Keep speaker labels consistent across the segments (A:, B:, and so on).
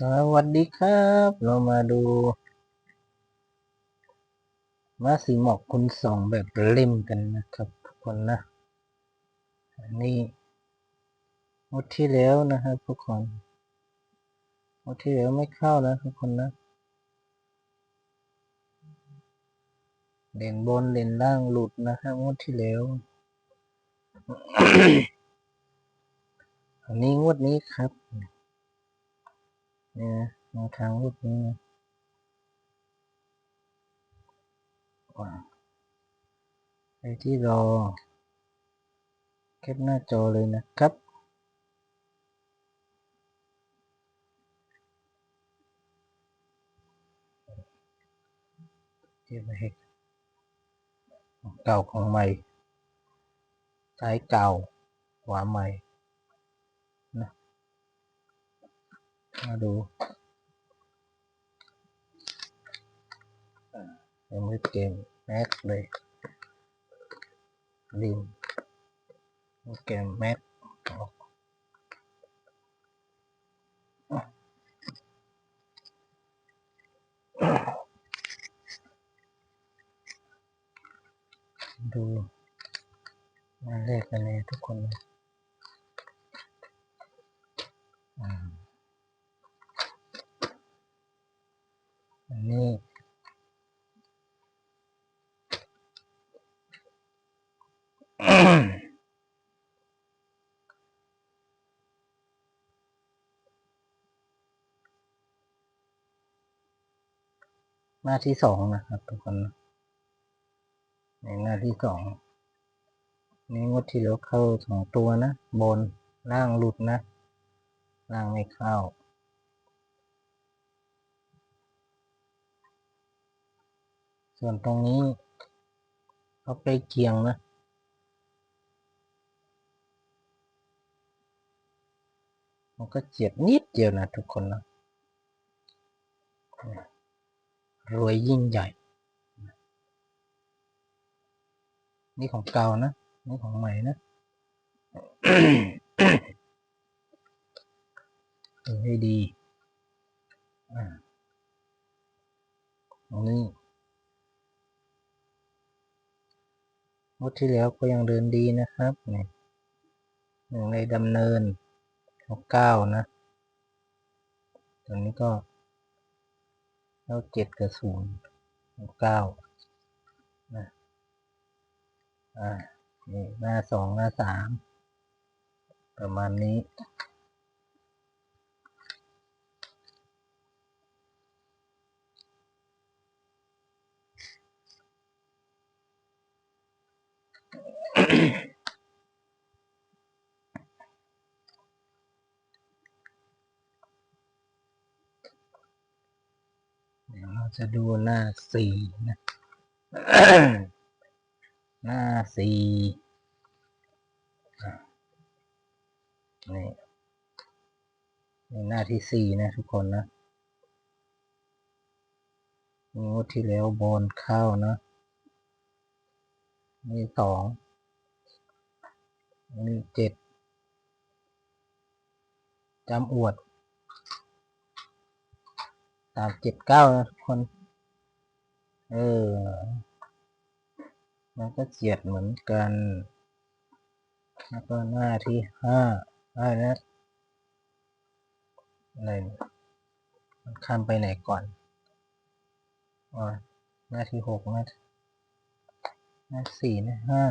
A: สวัสดีครับ เรามาดูมาสีหมอกคุณสองแบบเล่มกันนะครับทุกคนนะอันนี้งวดที่แล้วนะครับทุกคนงวดที่แล้วไม่เข้านะทุกคนนะเลนบนเลนล่างหลุดนะครับงวดที่แล้วอันนี้งวดนี้ครับ นี่นะมาทางรูปนี้นะว้าไปที่รอแคปหน้าจอเลยนะครับเทียบให้เก่าของใหม่ซ้ายเก่าขวาใหม่นะ มาดูยังไม่เกมแม็กเลยลิมเกมแม็กออกดูมาเลขกันเลยทุกคนเลยอ่าอั นนี้หน้าที่สองนะครับทุกคนในหน้าที่สองนี่งดที่แล้วเข้าสองตัวนะ บนล่างหลุดนะ ล่างไม่เข้า ส่วนตรงนี้เขาไปเกียงนะมันก็เจ็บนิดเดียวนะทุกคนนะรวยยิ่งใหญ่ นี่ของเก่านะ นี่ของใหม่นะดูให้ดีอ่าตรงนี้ งวดที่แล้วก็ยังเดินดีนะครับนี่หนึ่งในดำเนินของเก้านะตอนนี้ก็เก้าเจ็ดกับศูนย์ของเก้านะอ่านี่หน้าสองหน้าสามประมาณนี้ เดี๋ยวเราจะดูหน้าสี่นะ หน้าสี่นี่นี่หน้าที่สี่นะทุกคนนะงวดที่แล้วบนเข้านะนี่สอง นี่เจ็ดจำอวดสามเจ็ดเก้านะทุกคน เออ มันก็เจียดเหมือนกัน แล้วก็หน้าที่ห้าอะไรนะอะไรมันข้ามไปไหนก่อนอ๋อหน้าที่หกหน้าหน้าสี่หน้าห้า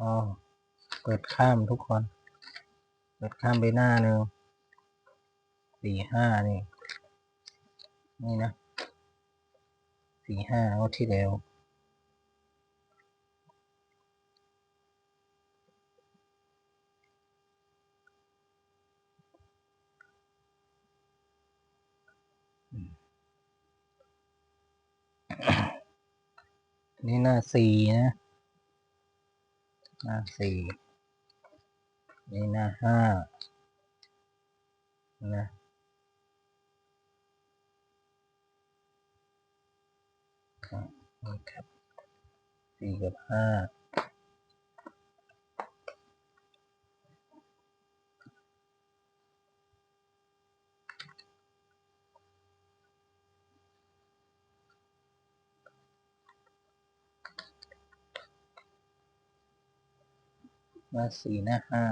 A: อ๋อ เปิดข้ามทุกคน เปิดข้ามไปหน้าหนึ่งสี่ห้านี่ นี่นะสี่ห้างวดที่แล้วนี่หน้าสี่นะ หน้าสี่นี่หน้าห้านะครับนี่ครับสี่กับห้า หน้าสี่หน้าห้า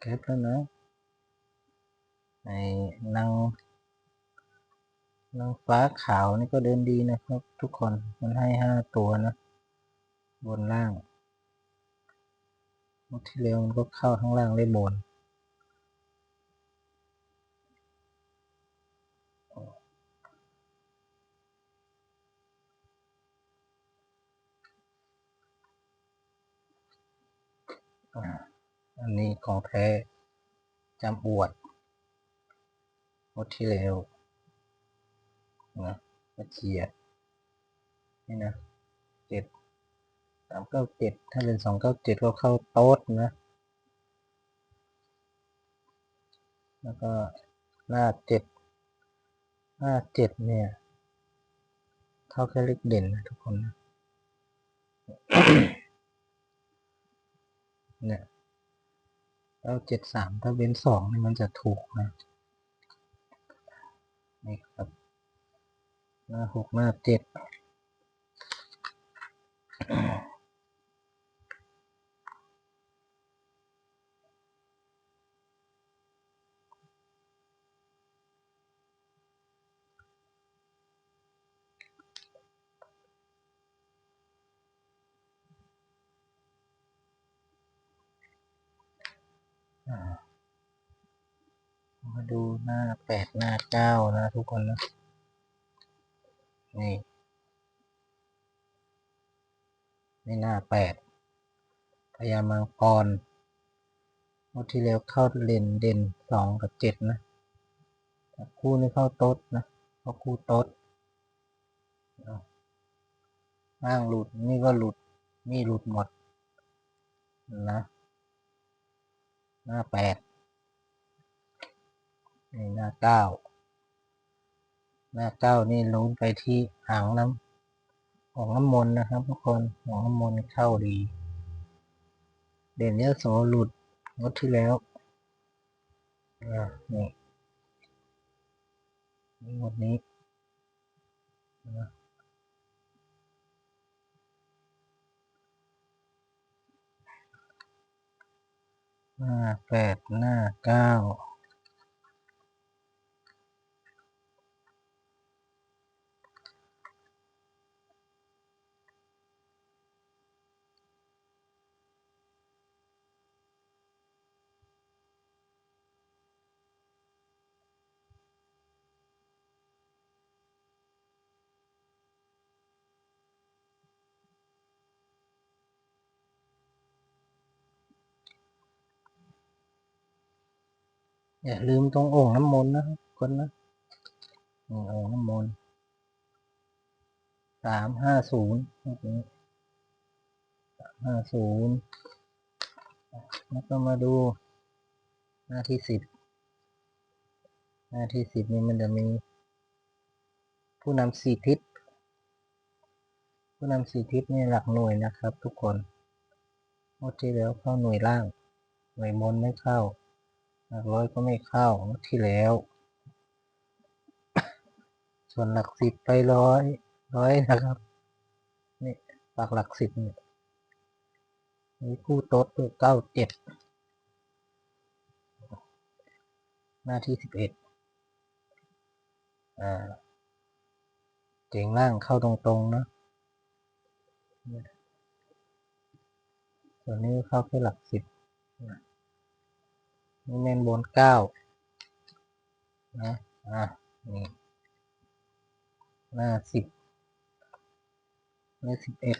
A: แคปแล้วนะในนางนางฟ้าขาวนี่ก็เดินดีนะครับ ทุกคนมันให้ห้าตัวนะ บนล่างที่แล้วมันก็เข้าทั้งล่างได้บน อันนี้ของแท้จำอวดงวดที่แล้วนะกระเจียดนี่นะเจ็ดสามเก้าเจ็ดถ้าเป็นสองเก้าเจ็ดก็เข้าโต๊ดนะ แล้วก็หน้าเจ็ดหน้าเจ็ดเนี่ยเข้าแค่เลขเด่นนะทุกคนนะ เนี่ยเก้าเจ็ดสามถ้าเว้นสองนี่มันจะถูกนะนี่ครับหน้าหกหน้าเจ็ด อ่ามาดู หน้าแปดหน้าเก้านะ ทุกคนนะ นี่ นี่หน้าแปดพยามังกรเมื่อที่แล้วเข้าเลนเด่นสองกับเจ็ดนะคู่นี้เข้าโต๊ดนะเข้าคู่โต๊ดเอาล่างหลุดนี่ก็หลุดนี่หลุดหมดนะหน้าแปด นี่หน้าเก้า หน้าเก้านี่ลุ้นไปที่หางน้ำของน้ำมนต์นะครับ ทุกคนของน้ำมนต์เข้าดี เด่นเยอะโสหลุดงดที่แล้วอ่านี่นี่งวดนี้นะหน้าแปดหน้าเก้า อย่าลืมตรงโอ่งน้ำมนต์นะครับคนนะนี่โอ่งน้ำมนต์สามห้าศูนย์สามห้าศูนย์แล้วก็มาดูหน้าที่สิบหน้าที่สิบนี้มันจะมี ผู้นำสี่ทิศ ผู้นำสี่ทิศนี่หลักหน่วยนะครับ ทุกคนงวดที่แล้วเข้าหน่วยล่าง หน่วยบนไม่เข้า หลักร้อยก็ไม่เข้าที่แล้ว ส่วนหลักสิบไปร้อยร้อยนะครับนี่ปากหลักสิบเนี่ยมีคู่โต๊ดด้วเก้าเจ็ดหน้าที่สิบเอ็ดอ่าเจ๋งล่างเข้าตรงๆนะส่วนนี้เข้าแค่หลักสิบนะ นี่เมนบนเก้านะอะนี่หน้าสิบหน้าสิบเอ็ด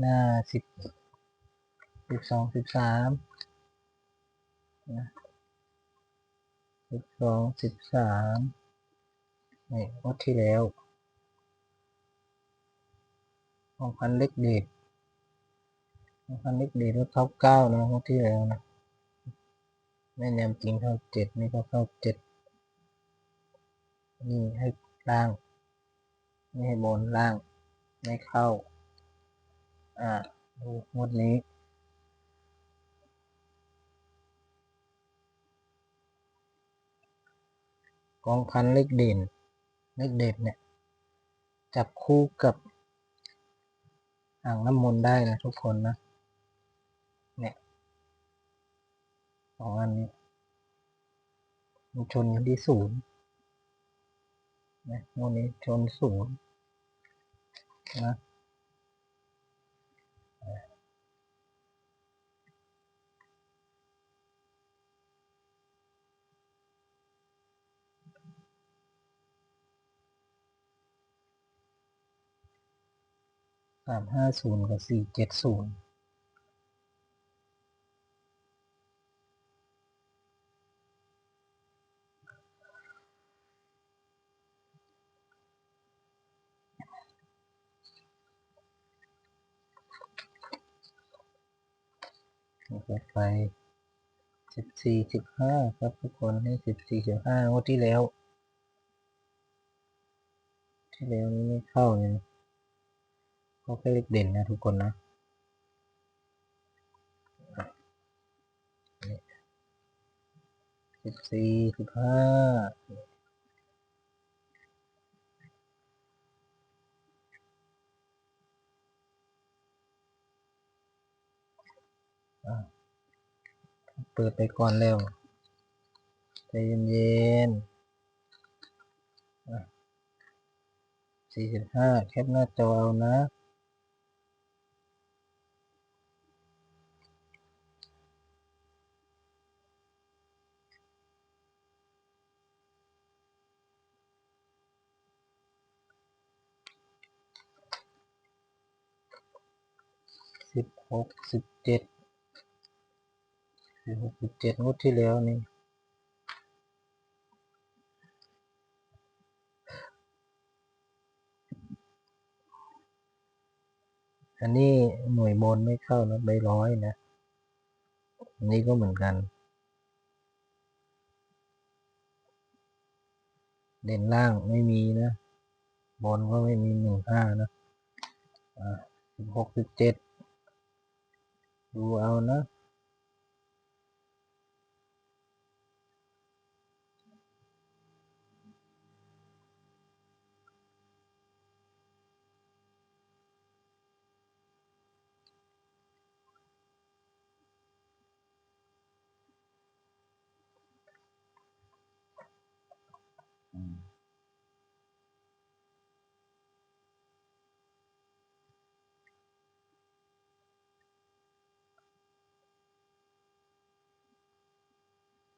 A: หน้าสิบสิบสองสิบสามนะสิบสองสิบสามนี่งวดที่แล้วของพันเล็กเด็ดของพันเล็กเด็ดก็เข้าเก้านะงวดที่แล้วนะไม่แนมจริงเข้าเจ็ดนี่ก็เข้าเจ็ดนี่ให้ล่าง นี่ให้บนล่าง ไม่เข้า อ่าดูงวดนี้ กองพันเลขเด่น เลขเด่นเนี่ย จับคู่กับ อ่างน้ำมนต์ได้นะทุกคนนะ เนี่ยสองอันนี้มันชนกันที่ศูนย์นะงวดนี้ชนศูนย์นะามห้าศูนย์กับสี่เจ็ดศูนย์ไปสิบสี่สิบห้าครับทุกคนให้สิบสี่สิบห้างวดที่แล้ว ที่แล้วนี้ไม่เข้าเลย นะก็แค่เลขเด่นนะทุกคนนะสิบสี่สิบห้าเปิดไปก่อนแล้วใจเย็นๆสี่สิบห้าแคปหน้าจอเอานะ สิบหกสิบเจ็ดสิบหกสิบเจ็ดงวดที่แล้วนี่อันนี้หน่วยบนไม่เข้านะใบร้อยนะอันนี้ก็เหมือนกัน เด่นล่างไม่มีนะ บนก็ไม่มีหนึ่งห้านะสิบหกสิบเจ็ด ดูเ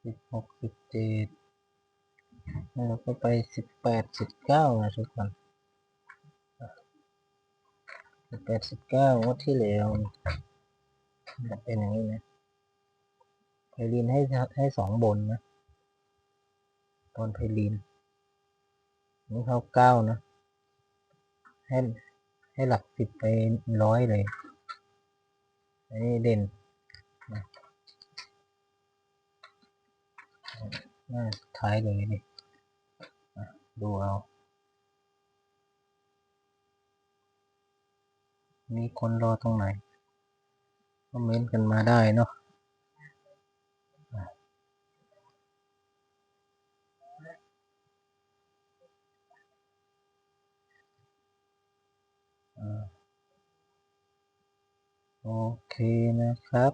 A: สิบหกสิบเจ็ดแล้วก็ไปสิบแปดสิบเก้านะทุกคนสิบแปดสิบเก้างวดที่แล้วเป็นอย่างนี้นะไพลินให้ให้สองบนนะ ตอนไพลินนี่เข้าเก้านะ ให้ให้หลักสิบไปร้อยเลย อันนี้เด่นนะ หน้าท้ายเลยนี่ดูเอามีคนรอตรงไหนคอมเมนต์กันมาได้เนาะโอเคนะครับ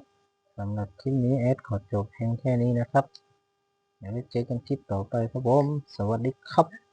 A: สำหรับคลิปนี้แอดขอจบเพียงแค่นี้นะครับ เดี๋ยวไว้เจอกันคลิปต่อไปครับผม สวัสดีครับ